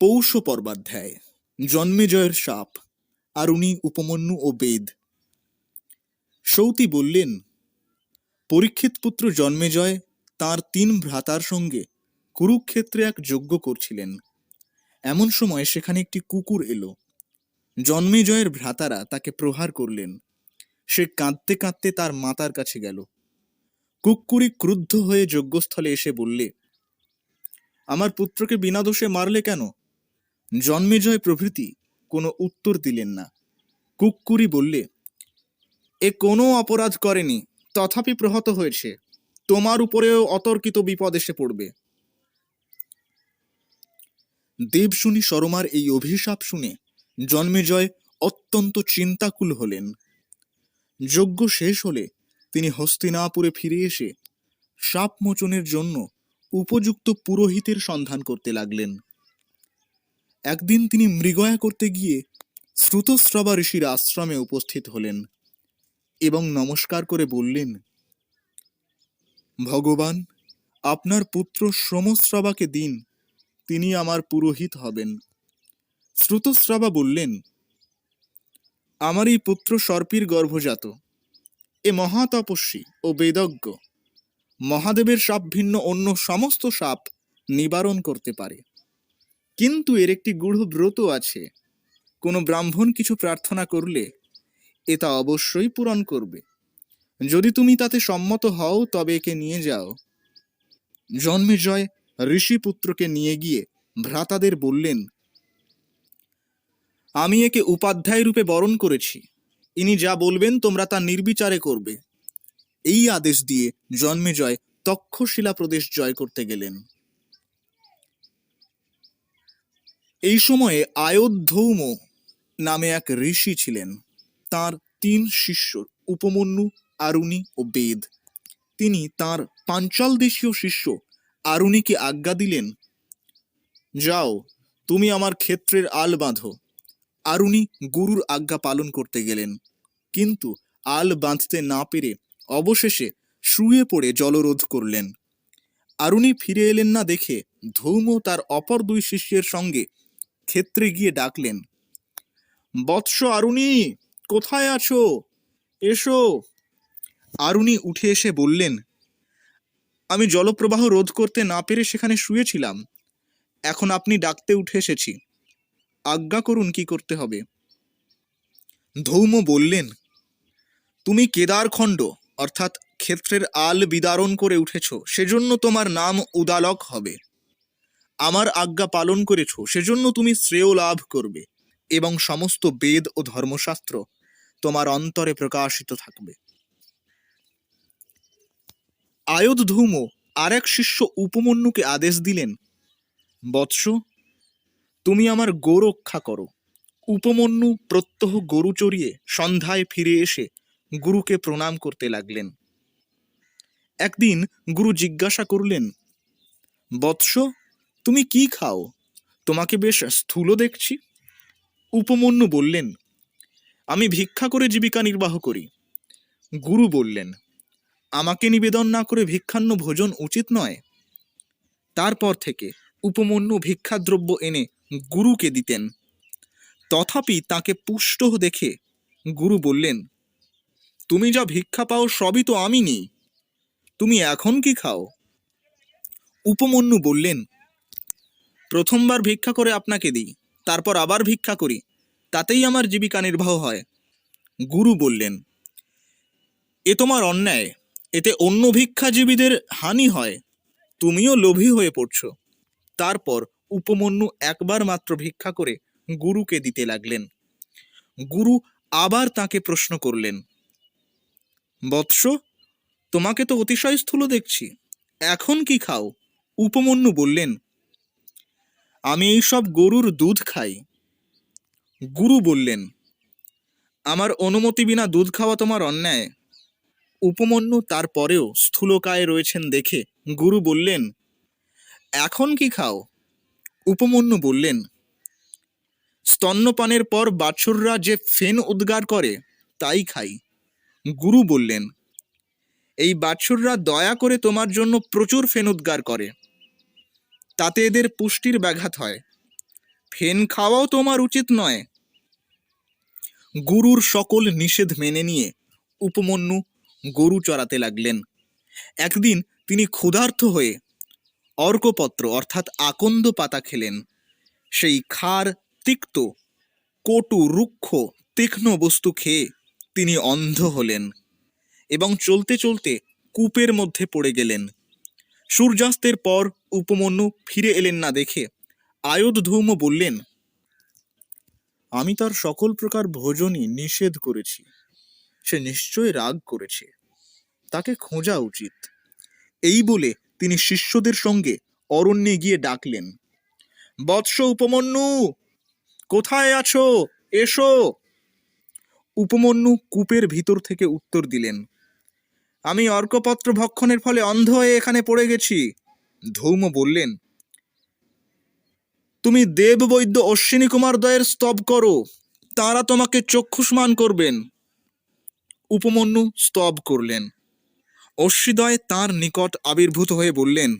পৌষ পর্বাধ্যায় জন্মেজয়ের সাপ, আর উনি উপমন্যু ও বেদ। সৌতি বললেন, পরীক্ষিত পুত্র জন্মেজয় তার তিন ভ্রাতার সঙ্গে কুরুক্ষেত্রে এক যজ্ঞ করছিলেন। এমন সময় সেখানে একটি কুকুর এলো। জন্মেজয়ের ভ্রাতারা তাকে প্রহার করলেন। সে কাঁদতে কাঁদতে তার মাতার কাছে গেল। কুকুরি ক্রুদ্ধ হয়ে যজ্ঞস্থলে এসে বললে, আমার পুত্রকে বিনা দোষে মারলে কেন? জন্মেজয় প্রভৃতি কোনো উত্তর দিলেন না। কুক্কুরি বললে, এ কোনো অপরাধ করেনি, তথাপি প্রহত হয়েছে। তোমার উপরেও অতর্কিত বিপদ এসে পড়বে। দেবশুনি শর্মার এই অভিশাপ শুনে জন্মেজয় অত্যন্ত চিন্তাকুল হলেন। যজ্ঞ শেষ হলে তিনি হস্তিনাপুরে ফিরে এসে সাপ মোচনের জন্য উপযুক্ত পুরোহিতের সন্ধান করতে লাগলেন। একদিন তিনি মৃগয়া করতে গিয়ে শ্রুতস্রবা ঋষির আশ্রমে উপস্থিত হলেন এবং নমস্কার করে বললেন, ভগবান, আপনার পুত্র শ্রমশ্রবাকে দিন, তিনি আমার পুরোহিত হবেন। শ্রুতস্রবা বললেন, আমার এই পুত্র সর্পির গর্ভজাত, এ মহাতপস্বী ও বেদজ্ঞ, মহাদেবের সাপ ভিন্ন অন্য সমস্ত সাপ নিবারণ করতে পারে। কিন্তু এর একটি গূঢ় ব্রত আছে। কোনো ব্রাহ্মণ কিছু প্রার্থনা করলে এ তা অবশ্যই পূরণ করবে। যদি তুমি তাতে সম্মত হও, তবে একে নিয়ে যাও। জন্মেজয় ঋষিপুত্রকে নিয়ে গিয়ে ভ্রাতাদের বললেন, আমি একে উপাধ্যায় রূপে বরণ করেছি। ইনি যা বলবেন, তোমরা তা নির্বিচারে করবে। এই আদেশ দিয়ে জন্মেজয় তক্ষশিলা প্রদেশ জয় করতে গেলেন। এই সময়ে আয়োধ্যৌম নামে এক ঋষি ছিলেন। তার তিন শিষ্য, উপমন্যু, আরুণী ও বেদ। তিনি তার পাঞ্চাল দেশীয় শিষ্য আরুণীকে আজ্ঞা দিলেন, যাও, তুমি আমার ক্ষেত্রের আল বাঁধো। আরুণী গুরুর আজ্ঞা পালন করতে গেলেন। কিন্তু আল বাঁধতে না পেরে অবশেষে শুয়ে পড়ে জলরোধ করলেন। আরুণী ফিরে এলেন না দেখে ধৌম তার অপর দুই শিষ্যের সঙ্গে ক্ষেত্রে গিয়ে ডাকলেন, বৎস আরুণি, কোথায় আছো? এসো। আরুণী উঠে এসে বললেন, আমি জলপ্রবাহ রোধ করতে না পেরে সেখানে শুয়েছিলাম। এখন আপনি ডাকতে উঠে এসেছি। আজ্ঞা করুন কি করতে হবে। ধৌম বললেন, তুমি কেদারখণ্ড, অর্থাৎ ক্ষেত্রের আল বিদারণ করে উঠেছ, সেজন্য তোমার নাম উদালক হবে। আমার আজ্ঞা পালন করেছ, সেজন্য তুমি শ্রেয় লাভ করবে, এবং সমস্ত বেদ ও ধর্মশাস্ত্র তোমার অন্তরে প্রকাশিত থাকবে। আয়োধ ধৌম আর এক শিষ্য উপমন্যুকে আদেশ দিলেন, বৎস, তুমি আমার গো রক্ষা করো। উপমন্যু প্রত্যহ গরু চড়িয়ে সন্ধ্যায় ফিরে এসে গুরুকে প্রণাম করতে লাগলেন। একদিন গুরু জিজ্ঞাসা করলেন, বৎস তুমি কি খাও? তোমাকে বেশ স্থূল দেখছি। উপমন্যু বললেন, আমি ভিক্ষা করে জীবিকা নির্বাহ করি। গুরু বললেন, আমাকে নিবেদন না করে ভিক্ষান্ন ভোজন উচিত নয়। তারপর থেকে উপমন্যু ভিক্ষাদ্রব্য এনে গুরুকে দিতেন। তথাপি তাকে পুষ্ট দেখে গুরু বললেন, তুমি যা ভিক্ষা পাও সবই তো আমি নিই। তুমি এখন কি খাও? উপমন্যু বললেন প্রথমবার ভিক্ষা করে আপনাকে দিই, তারপর আবার ভিক্ষা করি, তাতেই আমার জীবিকা নির্বাহ হয়। গুরু বললেন, এ তোমার অন্যায়, এতে অন্য ভিক্ষাজীবীদের হানি হয়, তুমিও লোভী হয়ে পড়ছ। তারপর উপমন্যু একবার মাত্র ভিক্ষা করে গুরুকে দিতে লাগলেন। গুরু আবার তাকে প্রশ্ন করলেন, বৎস, তোমাকে তো অতিশয় স্থূল দেখছি, এখন কি খাও? উপমন্যু বললেন আমি এইসব গরুর দুধ খাই। গুরু বললেন, আমার অনুমতি বিনা দুধ খাওয়া তোমার অন্যায়। উপমন্যু তারপরেও স্থূলকায় রয়েছেন দেখে গুরু বললেন, এখন কি খাও? উপমন্যু বললেন, স্তন্যপানের পর বাছুররা যে ফেন উদ্গার করে, তাই খাই। গুরু বললেন, এই বাছুররা দয়া করে তোমার জন্য প্রচুর ফেন উদ্গার করে। তাতে এদের পুষ্টির ব্যাঘাত হয়। ফেন খাওয়াও তোমার উচিত নয়। গুরুর সকল নিষেধ মেনে নিয়ে উপমন্যু গরু চড়াতে লাগলেন। একদিন তিনি ক্ষুধার্ত হয়ে অর্কপত্র অর্থাৎ আকন্দ পাতা খেলেন। সেই খার, তিক্ত, কটু, রুক্ষ, তীক্ষ্ণ বস্তু খেয়ে তিনি অন্ধ হলেন এবং চলতে চলতে কূপের মধ্যে পড়ে গেলেন। সূর্যাস্তের পর উপমন্যু ফিরে এলেন না দেখে। আয়ত ধৌম বললেন, আমি তার সকল প্রকার ভোজনই নিষেধ করেছি। সে নিশ্চয় রাগ করেছে। তাকে খোঁজা উচিত। এই বলে তিনি শিষ্যদের সঙ্গে অরণ্যে গিয়ে ডাকলেন, বৎস উপমন্যু, কোথায় আছো? এসো। উপমন্যু কূপের ভিতর থেকে উত্তর দিলেন, আমি অর্কপত্র ভক্ষণের ফলে অন্ধ হয়ে এখানে পড়ে গেছি। ধৌম বললেন, তুমি দেববৈদ্য অশ্বিনী কুমার দয়ের স্তব করো, তারা তোমাকে চক্ষুষ্মান করবেন। উপমন্যু স্তব করলেন। অশ্বিদয় তার নিকট আবির্ভূত হয়ে বললেন,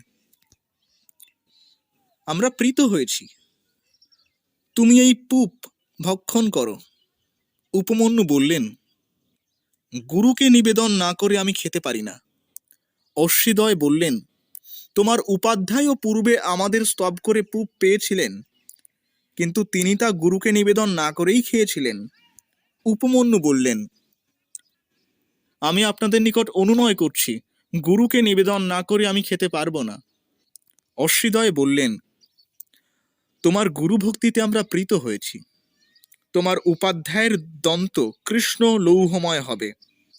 আমরা প্রীত হয়েছি। তুমি এই পুপ ভক্ষণ করো। উপমন্যু বললেন, গুরুকে নিবেদন না করে আমি খেতে পারি না। অশ্বিদয় বললেন তোমার উপাধ্যায়ও পূর্বে আমাদের স্তব করে পুপ পেয়েছিলেন, কিন্তু তিনি তা গুরুকে নিবেদন না করেই খেয়েছিলেন। উপমন্যু বললেন, আমি আপনাদের নিকট অনুনয় করছি, গুরুকে নিবেদন না করে আমি খেতে পারব না। অশ্বিদয় বললেন, তোমার গুরু ভক্তিতে আমরা প্রীত হয়েছি। তোমার উপাধ্যায়ের দন্ত কৃষ্ণ লৌহময় হবে,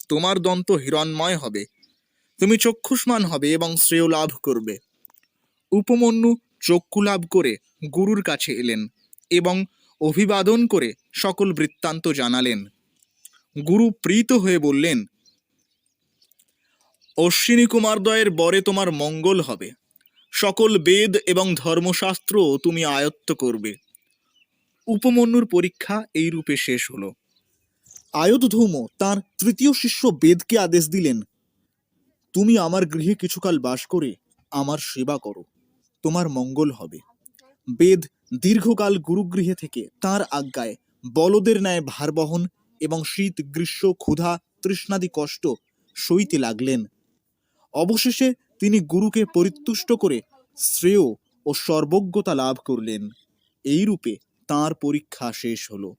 তোমার দন্ত হিরণময় হবে তুমি চক্ষুষ্মান হবে এবং শ্রেয় লাভ করবে। উপমন্যু চক্ষু লাভ করে গুরুর কাছে এলেন এবং অভিবাদন করে সকল বৃত্তান্ত জানালেন। গুরু প্রীত হয়ে বললেন, অশ্বিনী কুমারদ্বয়ের বরে তোমার মঙ্গল হবে। সকল বেদ এবং ধর্মশাস্ত্র তুমি আয়ত্ত করবে। উপমন্যুর পরীক্ষা এই রূপে শেষ হলো। আয়ত ধৌম তার তৃতীয় শিষ্য বেদকে আদেশ দিলেন তুমি আমার গৃহে কিছুকাল বাস করে আমার সেবা করো, তোমার মঙ্গল হবে। বেদ দীর্ঘকাল গুরুগৃহে থেকে তার আজ্ঞায় বলদের ন্যায় ভার বহন এবং শীত, গ্রীষ্ম, ক্ষুধা, তৃষ্ণাদি কষ্ট সইতে লাগলেন। অবশেষে তিনি গুরুকে পরিতুষ্ট করে শ্রেয় ও সর্বজ্ঞতা লাভ করলেন। এই রূপে তাঁর পরীক্ষা শেষ হলো।